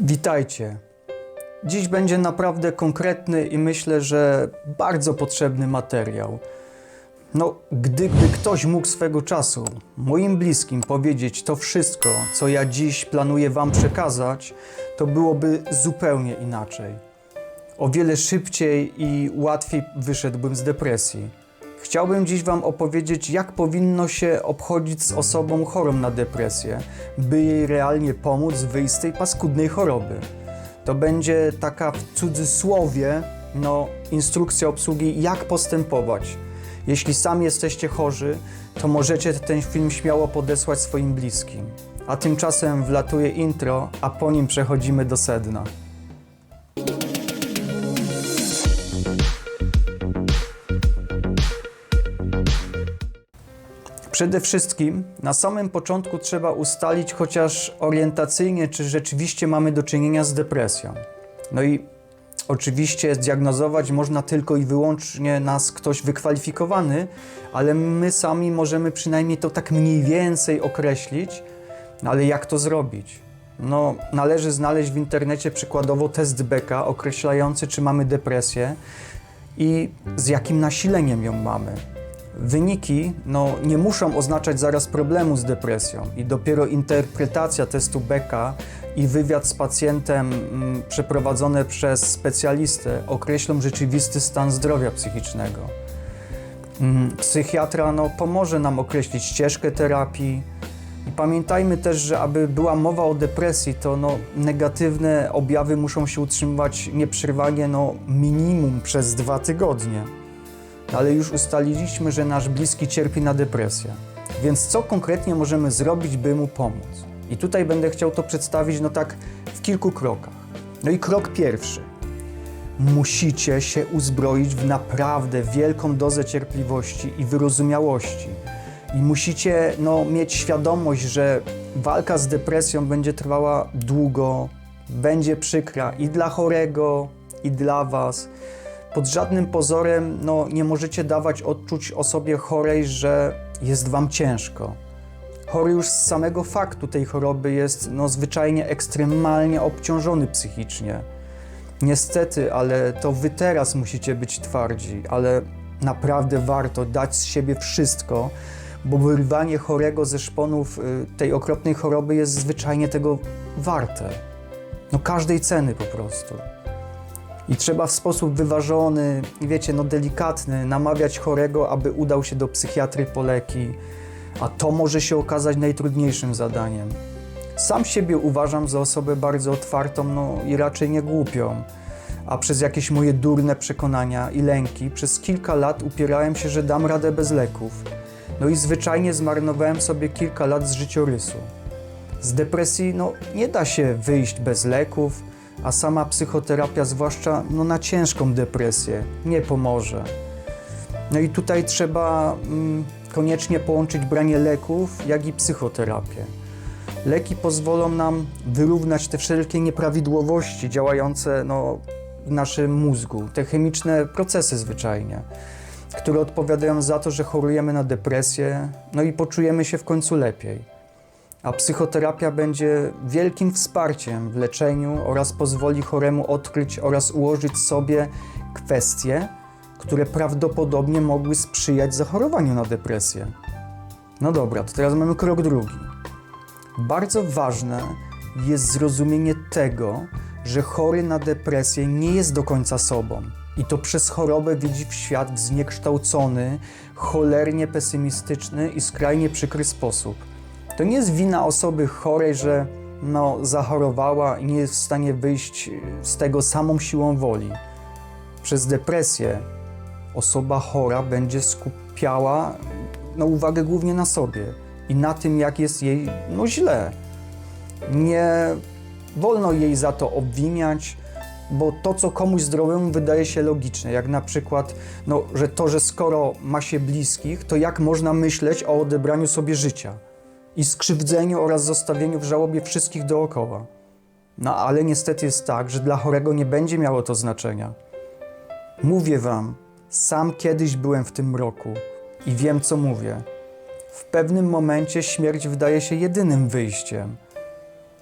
Witajcie. Dziś będzie naprawdę konkretny i myślę, że bardzo potrzebny materiał. No, gdyby ktoś mógł swego czasu moim bliskim powiedzieć to wszystko, co ja dziś planuję Wam przekazać, to byłoby zupełnie inaczej. O wiele szybciej i łatwiej wyszedłbym z depresji. Chciałbym dziś Wam opowiedzieć, jak powinno się obchodzić z osobą chorą na depresję, by jej realnie pomóc wyjść z tej paskudnej choroby. To będzie taka w cudzysłowie no, instrukcja obsługi, jak postępować. Jeśli sami jesteście chorzy, to możecie ten film śmiało podesłać swoim bliskim. A tymczasem wlatuje intro, a po nim przechodzimy do sedna. Przede wszystkim na samym początku trzeba ustalić chociaż orientacyjnie, czy rzeczywiście mamy do czynienia z depresją. No i oczywiście zdiagnozować można tylko i wyłącznie nas ktoś wykwalifikowany, ale my sami możemy przynajmniej to tak mniej więcej określić. No ale jak to zrobić? No, należy znaleźć w internecie przykładowo test Becka określający, czy mamy depresję i z jakim nasileniem ją mamy. Wyniki no, nie muszą oznaczać zaraz problemu z depresją i dopiero interpretacja testu Becka i wywiad z pacjentem mm, przeprowadzone przez specjalistę określą rzeczywisty stan zdrowia psychicznego. Mm, Psychiatra no, pomoże nam określić ścieżkę terapii. I pamiętajmy też, że aby była mowa o depresji, to no, negatywne objawy muszą się utrzymywać nieprzerwanie no, minimum przez dwa tygodnie ale już ustaliliśmy, że nasz bliski cierpi na depresję. Więc co konkretnie możemy zrobić, by mu pomóc? I tutaj będę chciał to przedstawić no tak w kilku krokach. No i krok pierwszy. Musicie się uzbroić w naprawdę wielką dozę cierpliwości i wyrozumiałości. I musicie no, mieć świadomość, że walka z depresją będzie trwała długo, będzie przykra i dla chorego, i dla Was pod żadnym pozorem no, nie możecie dawać odczuć osobie chorej, że jest wam ciężko. Chory już z samego faktu tej choroby jest no, zwyczajnie ekstremalnie obciążony psychicznie. Niestety, ale to wy teraz musicie być twardzi, ale naprawdę warto dać z siebie wszystko, bo wyrwanie chorego ze szponów y, tej okropnej choroby jest zwyczajnie tego warte. No każdej ceny po prostu. I trzeba w sposób wyważony wiecie, no delikatny namawiać chorego, aby udał się do psychiatry po leki, a to może się okazać najtrudniejszym zadaniem. Sam siebie uważam za osobę bardzo otwartą, no i raczej nie głupią. A przez jakieś moje durne przekonania i lęki przez kilka lat upierałem się, że dam radę bez leków. No i zwyczajnie zmarnowałem sobie kilka lat z życiorysu. Z depresji no, nie da się wyjść bez leków, a sama psychoterapia, zwłaszcza no, na ciężką depresję, nie pomoże. No i tutaj trzeba mm, koniecznie połączyć branie leków, jak i psychoterapię. Leki pozwolą nam wyrównać te wszelkie nieprawidłowości działające no, w naszym mózgu, te chemiczne procesy zwyczajnie, które odpowiadają za to, że chorujemy na depresję, no i poczujemy się w końcu lepiej a psychoterapia będzie wielkim wsparciem w leczeniu oraz pozwoli choremu odkryć oraz ułożyć sobie kwestie, które prawdopodobnie mogły sprzyjać zachorowaniu na depresję. No dobra, to teraz mamy krok drugi. Bardzo ważne jest zrozumienie tego, że chory na depresję nie jest do końca sobą. I to przez chorobę widzi w świat w zniekształcony, cholernie pesymistyczny i skrajnie przykry sposób. To nie jest wina osoby chorej, że no, zachorowała i nie jest w stanie wyjść z tego samą siłą woli. Przez depresję osoba chora będzie skupiała no, uwagę głównie na sobie i na tym, jak jest jej no, źle. Nie wolno jej za to obwiniać, bo to, co komuś zdrowemu wydaje się logiczne, jak na przykład, no, że to, że skoro ma się bliskich, to jak można myśleć o odebraniu sobie życia i skrzywdzeniu oraz zostawieniu w żałobie wszystkich dookoła. No ale niestety jest tak, że dla chorego nie będzie miało to znaczenia. Mówię wam, sam kiedyś byłem w tym mroku i wiem, co mówię. W pewnym momencie śmierć wydaje się jedynym wyjściem.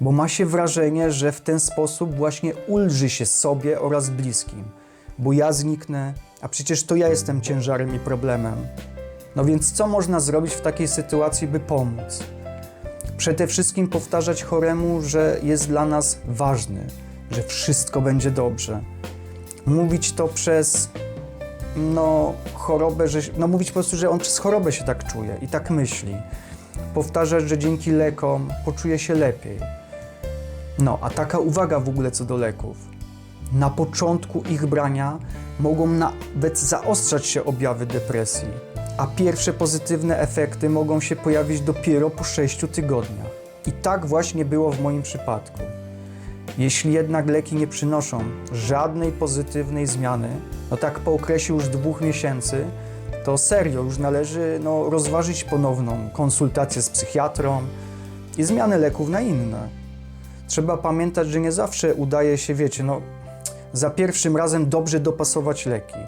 bo ma się wrażenie, że w ten sposób właśnie ulży się sobie oraz bliskim, bo ja zniknę, a przecież to ja jestem ciężarem i problemem. No więc co można zrobić w takiej sytuacji, by pomóc? Przede wszystkim powtarzać choremu, że jest dla nas ważny, że wszystko będzie dobrze. Mówić to przez no, chorobę, że, no mówić po prostu, że on przez chorobę się tak czuje i tak myśli. Powtarzać, że dzięki lekom poczuje się lepiej. No, a taka uwaga w ogóle co do leków. Na początku ich brania mogą nawet zaostrzać się objawy depresji, a pierwsze pozytywne efekty mogą się pojawić dopiero po 6 tygodniach. I tak właśnie było w moim przypadku. Jeśli jednak leki nie przynoszą żadnej pozytywnej zmiany, no tak po okresie już dwóch miesięcy, to serio już należy no, rozważyć ponowną konsultację z psychiatrą i zmianę leków na inne. Trzeba pamiętać, że nie zawsze udaje się, wiecie, no, za pierwszym razem dobrze dopasować leki.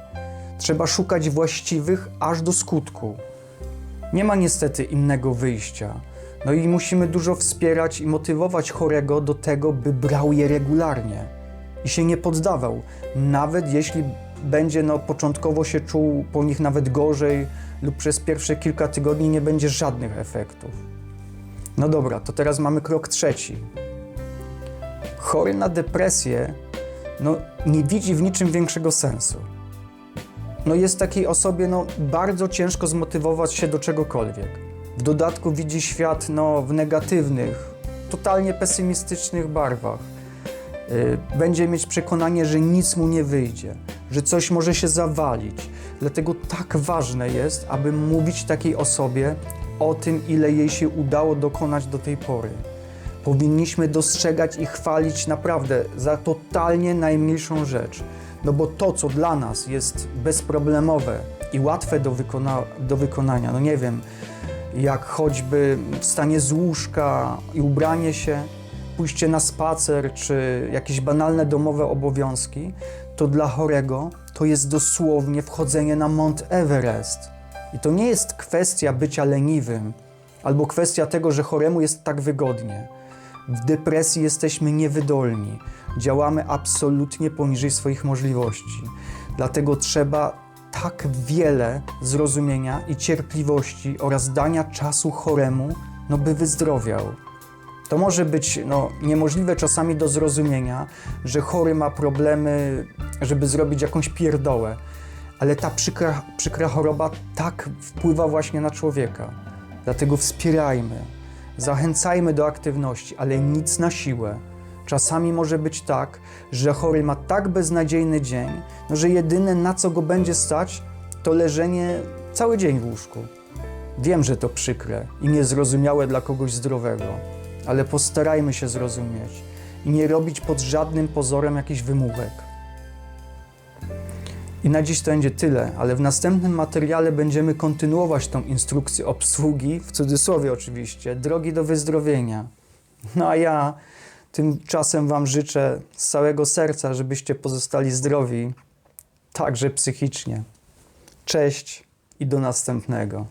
Trzeba szukać właściwych aż do skutku. Nie ma niestety innego wyjścia. No i musimy dużo wspierać i motywować chorego do tego, by brał je regularnie i się nie poddawał, nawet jeśli będzie no, początkowo się czuł po nich nawet gorzej lub przez pierwsze kilka tygodni nie będzie żadnych efektów. No dobra, to teraz mamy krok trzeci. Chory na depresję no, nie widzi w niczym większego sensu. No jest takiej osobie no, bardzo ciężko zmotywować się do czegokolwiek. W dodatku widzi świat no, w negatywnych, totalnie pesymistycznych barwach. Yy, będzie mieć przekonanie, że nic mu nie wyjdzie, że coś może się zawalić. Dlatego tak ważne jest, aby mówić takiej osobie o tym, ile jej się udało dokonać do tej pory. Powinniśmy dostrzegać i chwalić naprawdę za totalnie najmniejszą rzecz. No bo to, co dla nas jest bezproblemowe i łatwe do, wykona do wykonania, no nie wiem, jak choćby wstanie z łóżka i ubranie się, pójście na spacer, czy jakieś banalne domowe obowiązki, to dla chorego to jest dosłownie wchodzenie na Mount Everest. I to nie jest kwestia bycia leniwym, albo kwestia tego, że choremu jest tak wygodnie. W depresji jesteśmy niewydolni, działamy absolutnie poniżej swoich możliwości. Dlatego trzeba tak wiele zrozumienia i cierpliwości oraz dania czasu choremu, no by wyzdrowiał. To może być no, niemożliwe czasami do zrozumienia, że chory ma problemy, żeby zrobić jakąś pierdołę, ale ta przykra, przykra choroba tak wpływa właśnie na człowieka. Dlatego wspierajmy, zachęcajmy do aktywności, ale nic na siłę. Czasami może być tak, że chory ma tak beznadziejny dzień, no, że jedyne na co go będzie stać, to leżenie cały dzień w łóżku. Wiem, że to przykre i niezrozumiałe dla kogoś zdrowego, ale postarajmy się zrozumieć i nie robić pod żadnym pozorem jakichś wymówek. I na dziś to będzie tyle, ale w następnym materiale będziemy kontynuować tą instrukcję obsługi, w cudzysłowie oczywiście, drogi do wyzdrowienia. No a ja tymczasem Wam życzę z całego serca, żebyście pozostali zdrowi, także psychicznie. Cześć i do następnego.